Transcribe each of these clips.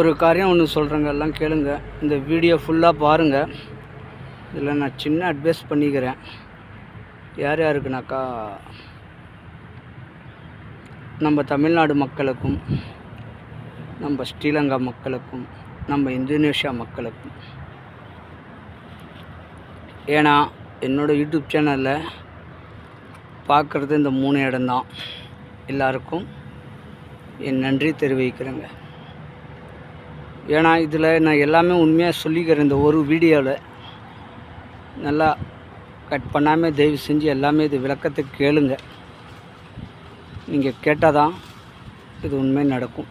ஒரு காரியம் ஒன்று சொல்கிறேங்க எல்லாம் கேளுங்க. இந்த வீடியோ ஃபுல்லாக பாருங்கள் இதில் நான் சின்ன அட்வைஸ் பண்ணிக்கிறேன். யார் யாருக்குனாக்கா நம்ம தமிழ்நாடு மக்களுக்கும் நம்ம ஸ்ரீலங்கா மக்களுக்கும் நம்ம இந்தோனேஷியா மக்களுக்கும். ஏன்னா என்னோடய யூடியூப் சேனலில் பார்க்குறது இந்த மூணு இடம்தான் எல்லாருக்கும் என் நன்றி தெரிவிக்கிறேங்க. ஏன்னா இதில் நான் எல்லாமே உண்மையாக சொல்லிக்கிறேன் இந்த ஒரு வீடியோவில். நல்லா கட் பண்ணாமல் தயவு செஞ்சு எல்லாமே இது விளக்கத்தை கேளுங்க. நீங்கள் கேட்டால் தான் இது உண்மை நடக்கும்.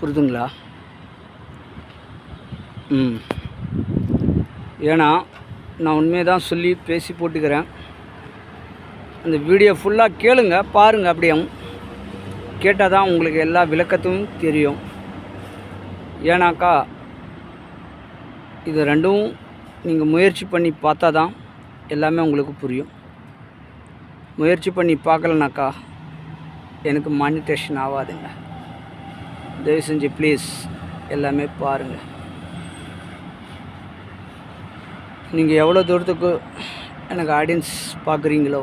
புரிதுங்களா? ம். ஏன்னா நான் உண்மையை தான் சொல்லி பேசி போட்டுக்கிறேன். அந்த வீடியோ ஃபுல்லாக கேளுங்க பாருங்கள் அப்படியே. கேட்டால் தான் உங்களுக்கு எல்லா விளக்கத்தும் தெரியும். ஏன்னாக்கா இது ரெண்டும் நீங்கள் முயற்சி பண்ணி பார்த்தா தான் எல்லாமே உங்களுக்கு புரியும். முயற்சி பண்ணி பார்க்கலனாக்கா எனக்கு மானிட்டேஷன் ஆகாதுங்க. தயவு செஞ்சு ப்ளீஸ் எல்லாமே பாருங்கள் நீங்கள் எவ்வளோ தூரத்துக்கு எனக்கு ஆடியன்ஸ் பார்க்குறீங்களோ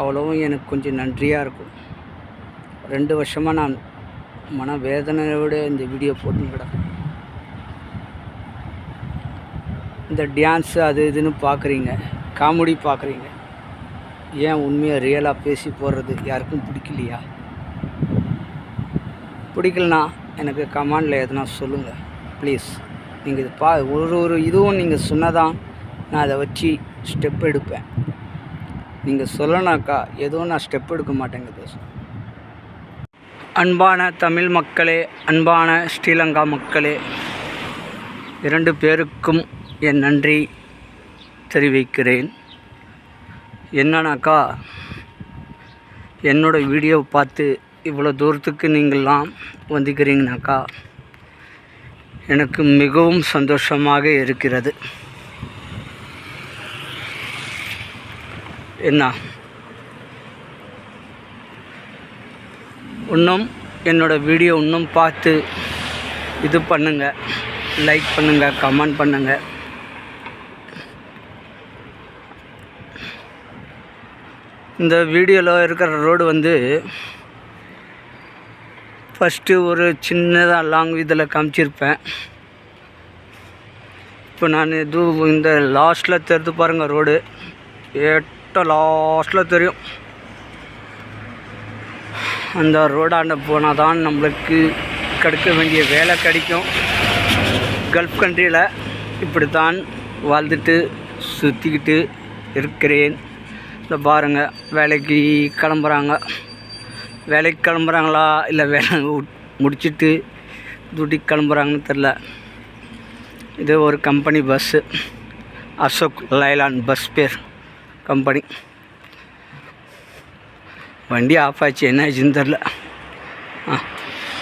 அவ்வளோவும் எனக்கு கொஞ்சம் நன்றியாக இருக்கும். ரெண்டு வருஷமாக நான் மன வேதனையோடு இந்த வீடியோ போட்டு கிடக்கேன் இந்த டான்ஸு அது இதுன்னு பார்க்குறீங்க காமெடி பார்க்குறீங்க ஏன் உண்மையாக ரியலாக பேசி போடுறது யாருக்கும் பிடிக்கலையா? பிடிக்கலனா எனக்கு கமாண்டில் எதுனா சொல்லுங்கள் ப்ளீஸ் நீங்கள் இது பா ஒரு ஒரு இதுவும் நீங்கள் சொன்னதான் நான் அதை வச்சு ஸ்டெப் எடுப்பேன். நீங்கள் சொல்லனாக்கா எதுவும் நான் ஸ்டெப் எடுக்க மாட்டேங்குது அன்பான தமிழ் மக்களே அன்பான ஸ்ரீலங்கா மக்களே இரண்டு பேருக்கும் என் நன்றி தெரிவிக்கிறேன். என்னன்னாக்கா என்னோடய வீடியோ பார்த்து இவ்வளோ தூரத்துக்கு நீங்கள்லாம் வந்துக்கிறீங்கனாக்கா எனக்கு மிகவும் சந்தோஷமாக இருக்கிறது. என்ன? இன்னும் என்னோடய வீடியோ இன்னும் பார்த்து இது பண்ணுங்கள் லைக் பண்ணுங்கள் கமெண்ட் பண்ணுங்கள் இந்த வீடியோவில் இருக்கிற ரோடு வந்து ஃபஸ்ட்டு ஒரு சின்னதாக லாங் இதில் காமிச்சிருப்பேன். இப்போ நான் இது இந்த லாஸ்ட்டில் தெரிந்து பாருங்கள் ரோடு எட்ட லாஸ்ட்டில் தெரியும். அந்த ரோடாண்ட போனால் தான் நம்மளுக்கு கிடைக்க வேண்டிய வேலை கிடைக்கும். கல்ஃப் கண்ட்ரியில் இப்படி தான் வாழ்ந்துட்டு சுற்றிக்கிட்டு இருக்கிறேன். இந்த பாருங்கள் வேலைக்கு கிளம்புறாங்க. வேலைக்கு கிளம்புறாங்களா? இல்லை வேலை முடிச்சுட்டு டியூட்டிக்கு கிளம்புறாங்கன்னு தெரில இது ஒரு company bus Ashok Leyland bus பேர் கம்பெனி வண்டி ஆஃப் ஆச்சு. என்ன ஆச்சுன்னு தெரில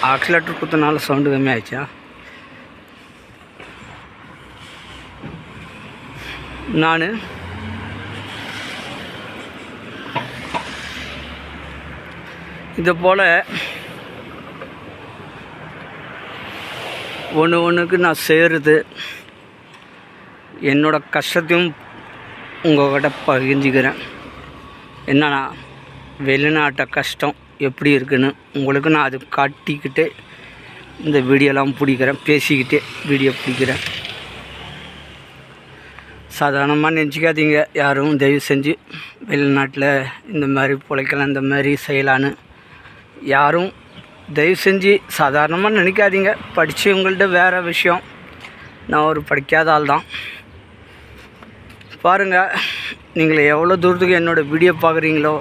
ஆ ஆக்சிலேட்டர் குத்தனால சவுண்டு கம்மி நான்? இது போல் ஒன்று ஒன்றுக்கு நான் செய்கிறது என்னோடய கஷ்டத்தையும் உங்கள்கிட்ட பகிர்ந்துக்கிறேன். என்னன்னா வெளிநாட்டை கஷ்டம் எப்படி இருக்குன்னு உங்களுக்கு நான் அது காட்டிக்கிட்டு இந்த வீடியோலாம் பிடிக்கிறேன் பேசிக்கிட்டே வீடியோ பிடிக்கிறேன். சாதாரணமாக நினச்சிக்காதீங்க யாரும் தயவு செஞ்சு வெளிநாட்டில் இந்த மாதிரி பிழைக்கலாம் இந்த மாதிரி செய்யலான்னு யாரும் தயவு செஞ்சு சாதாரணமாக நினைக்காதீங்க. படித்தவங்கள்ட்ட வேறு விஷயம். நான் ஒரு படிக்காத ஆள் தான். பாருங்கள் நீங்கள் எவ்வளோ தூரத்துக்கு என்னோடய வீடியோ பார்க்குறீங்களோ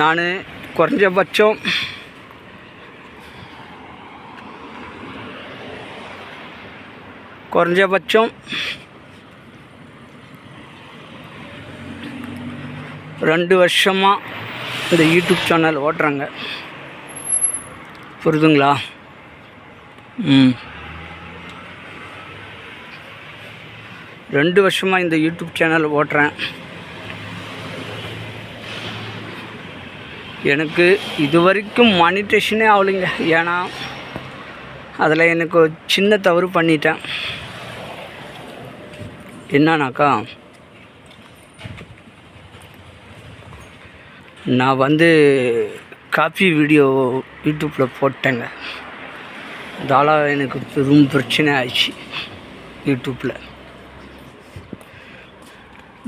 நான் குறைஞ்சபட்சம் குறைஞ்சபட்சம் ரெண்டு வருஷமாக இந்த யூடியூப் சேனல் ஓட்டுறாங்க. புரிதுங்களா? ம். ரெண்டு வருஷமாக இந்த யூடியூப் சேனல் ஓட்டுறேன். எனக்கு இது வரைக்கும் மானிட்டேஷனே ஆகலைங்க. ஏன்னா அதில் எனக்கு ஒரு சின்ன தவறு பண்ணிட்டேன். என்னன்னாக்கா நான் வந்து காப்பி வீடியோ யூடியூப்பில் போட்டேங்க. அதால் எனக்கு பெரும் பிரச்சனை ஆயிடுச்சு யூடியூப்பில்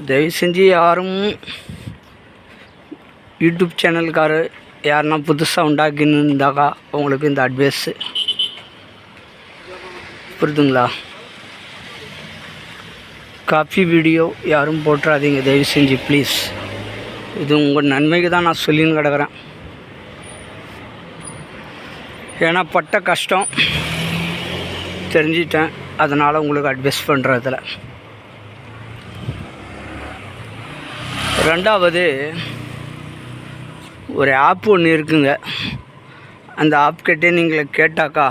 தயவு செஞ்சு யாரும் யூடியூப் சேனல்காரர் யாருன்னா புதுசாக உண்டாக்கின்னு இருந்தாக்கா உங்களுக்கு இந்த அட்வைஸு புரிதுங்களா? காப்பி வீடியோ யாரும் போட்டுறாதீங்க தயவு செஞ்சு ப்ளீஸ் இது உங்கள் நன்மைக்கு தான் நான் சொல்லின்னு கிடக்குறேன். ஏன்னா பட்ட கஷ்டம் தெரிஞ்சிட்டேன் அதனால் உங்களுக்கு அட்வைஸ் பண்ணுறதுல ரெண்டாவது ஒரு ஆப் ஒன்று இருக்குங்க. அந்த ஆப் கிட்டே நீங்கள் கேட்டாக்கா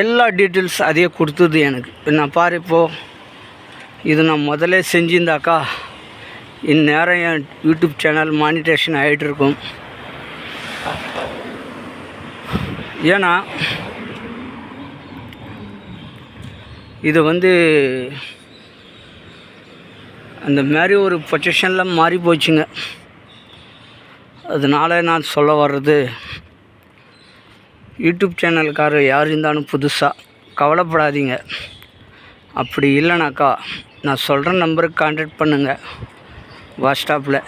எல்லா டீட்டெயில்ஸ் அதையே கொடுத்தது எனக்கு. நான் பாரு இப்போது இது நான் முதல்ல செஞ்சிருந்தாக்கா இந்நேரம் என் யூடியூப் சேனல் மானிட்டேஷன் ஆகிட்டு இருக்கும். ஏன்னா இது வந்து அந்த மாதிரி ஒரு பொசிஷனில் மாறி போச்சுங்க. அதனால் நான் சொல்ல வர்றது யூடியூப் சேனல்காரர் யார் இருந்தாலும் புதுசாக கவலைப்படாதீங்க. அப்படி இல்லைனாக்கா நான் சொல்கிற நம்பருக்கு கான்டாக்ட் பண்ணுங்கள் வாட்ஸ்டாப்பில்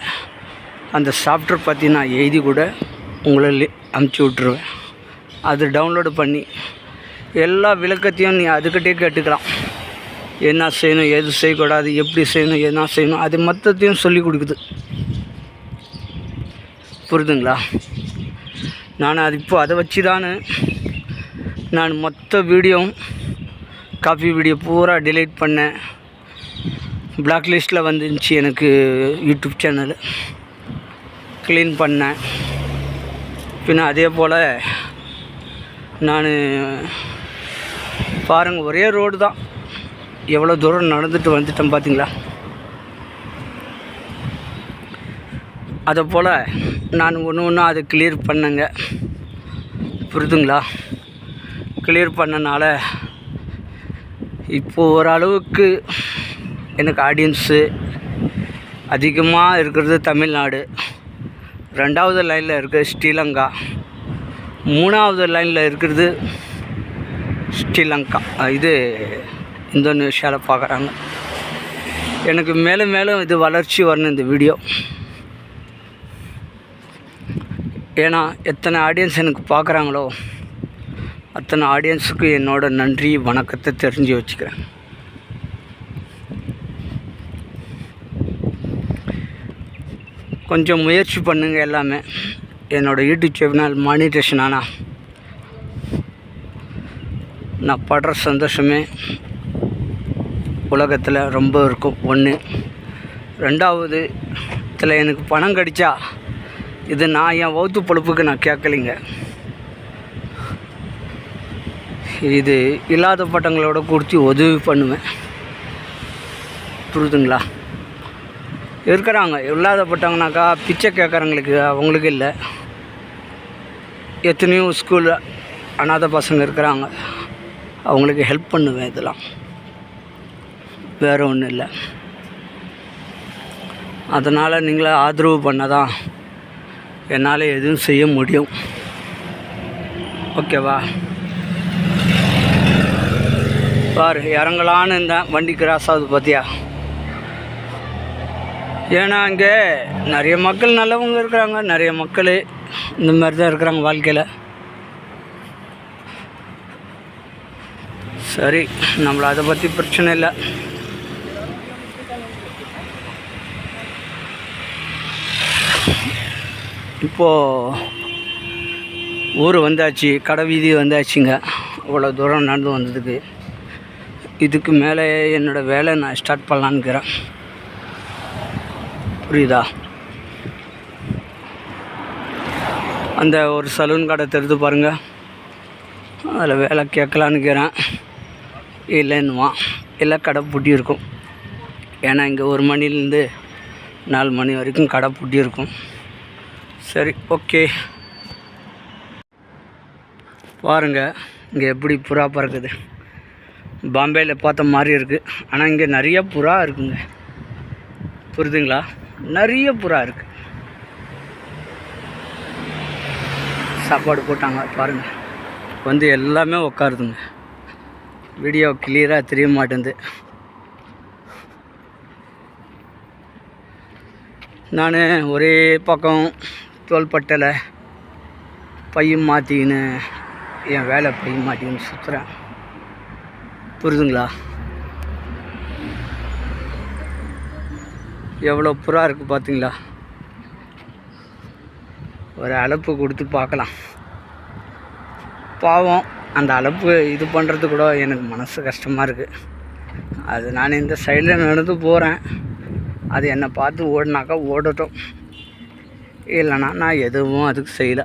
அந்த சாஃப்ட்வேர் பற்றி நான் எழுதி கூட உங்களை லி- அமுச்சு விட்ருவேன் அது டவுன்லோடு பண்ணி எல்லா விளக்கத்தையும் நீ அதுக்கிட்டே கேட்டுக்கலாம். என்ன செய்யணும் எது செய்யக்கூடாது எப்படி செய்யணும் என்ன செய்யணும் அது மொத்தத்தையும் சொல்லி கொடுக்குது. புரிதுங்களா? நான் அது இப்போ அதை வச்சு தான் நான் மொத்த வீடியோவும் காப்பி வீடியோ பூரா delete பண்ணேன். பிளாக் லிஸ்ட்டில் வந்துருந்துச்சு எனக்கு யூடியூப் சேனல் க்ளீன் பண்ணேன். பின்ன அதே போல் நான் பாருங்கள் ஒரே ரோடு தான். எவ்வளோ தூரம் நடந்துட்டு வந்துட்டேன் பார்த்தீங்களா அதை போல் நான் ஒன்று ஒன்றும் அதை கிளியர் பண்ணேங்க. புரிதுங்களா? கிளியர் பண்ணனால இப்போது ஓரளவுக்கு எனக்கு ஆடியன்ஸு அதிகமாக இருக்கிறது தமிழ்நாடு. ரெண்டாவது லைனில் இருக்கிறது ஸ்ரீலங்கா. மூணாவது லைனில் இருக்கிறது ஸ்ரீலங்கா. இது இந்தோனேஷியாவில் பார்க்குறாங்க எனக்கு மேலும் மேலும் இது வளர்ச்சி வரணும் இந்த வீடியோ ஏன்னா எத்தனை ஆடியன்ஸ் எனக்கு பார்க்குறாங்களோ அத்தனை ஆடியன்ஸுக்கு என்னோடய நன்றி வணக்கத்தை தெரிஞ்சு வச்சுக்கிறேன். கொஞ்சம் முயற்சி பண்ணுங்கள் எல்லாமே. என்னோடய யூடியூப் சேனல் மானிட்டேஷன் ஆனால் நான் படுற சந்தோஷமே உலகத்தில் ரொம்ப இருக்கும். ஒன்று ரெண்டாவது இதில் எனக்கு பணம் கிடைச்சா இது நான் என் வகுத்து பொழுப்புக்கு நான் கேட்கலிங்க. இது இல்லாத பட்டங்களோட கொடுத்து உதவி பண்ணுவேன். புரியுதுங்களா? இருக்கிறாங்க. இல்லாத பட்டங்கனாக்கா பிச்சை கேட்குறவங்களுக்கு அவங்களுக்கு இல்லை. எத்தனையோ ஸ்கூல் அனாதை பசங்க இருக்கிறாங்க. அவங்களுக்கு ஹெல்ப் பண்ணுவேன் இதெல்லாம். வேறு ஒன்றும் இல்லை. அதனால் நீங்களே ஆதரவு பண்ணதான் என்னால் எதுவும் செய்ய முடியும். ஓகேவா பாரு இறங்கலான்னு இருந்தேன் வண்டி கிராஸ் ஆகுது பார்த்தியா ஏன்னா அங்கே நிறைய மக்கள் நல்லவங்க இருக்கிறாங்க நிறைய மக்கள் இந்த மாதிரி தான் இருக்கிறாங்க வாழ்க்கையில். சரி நம்மளை அதை பற்றி பிரச்சனை இல்லை. இப்போது ஊர் வந்தாச்சு கடை வீதி வந்தாச்சுங்க. இவ்வளோ தூரம் நடந்து வந்ததுக்கு. இதுக்கு மேலே என்னோடய வேலை நான் ஸ்டார்ட் பண்ணலான்னுக்கிறேன். புரியுதா? அந்த ஒரு சலூன் கடை தெரிந்து பாருங்கள் அதில் வேலை கேட்கலான்னுக்கிறேன். இல்லைன்னுவான் இல்லை கடை பூட்டி இருக்கும். ஏன்னா இங்கே ஒரு மணிலேருந்து நாலு மணி வரைக்கும் கடை பூட்டி இருக்கும். சரி ஓகே பாருங்க இங்கே எப்படி புறா பறக்குது. பாம்பேயில் பார்த்த மாதிரி இருக்குது ஆனால் இங்கே நிறைய புறா இருக்குங்க. புரிதுங்களா நிறைய புறா இருக்குது சாப்பாடு போட்டாங்க பாருங்கள் வந்து எல்லாமே உட்காருதுங்க வீடியோ கிளியராக தெரிய மாட்டேங்குது. நான் ஒரே பக்கம் தோள்பட்டலை பையும் மாற்றிக்கின்னு என் வேலை பையும் மாட்டிக்கின்னு சுற்றுறேன் புரிதுங்களா? எவ்வளோ புறா இருக்குது பார்த்தீங்களா ஒரு அலப்பு கொடுத்து பார்க்கலாம் பாவம் அந்த அழைப்பு இது பண்ணுறது கூட எனக்கு மனசு கஷ்டமாக இருக்குது அது நான் இந்த சைடில் நடந்து போகிறேன் அது என்னை பார்த்து ஓடினாக்கா ஓடட்டும். இல்லைன்னா நான் எதுவும் அதுக்கு செய்யலை.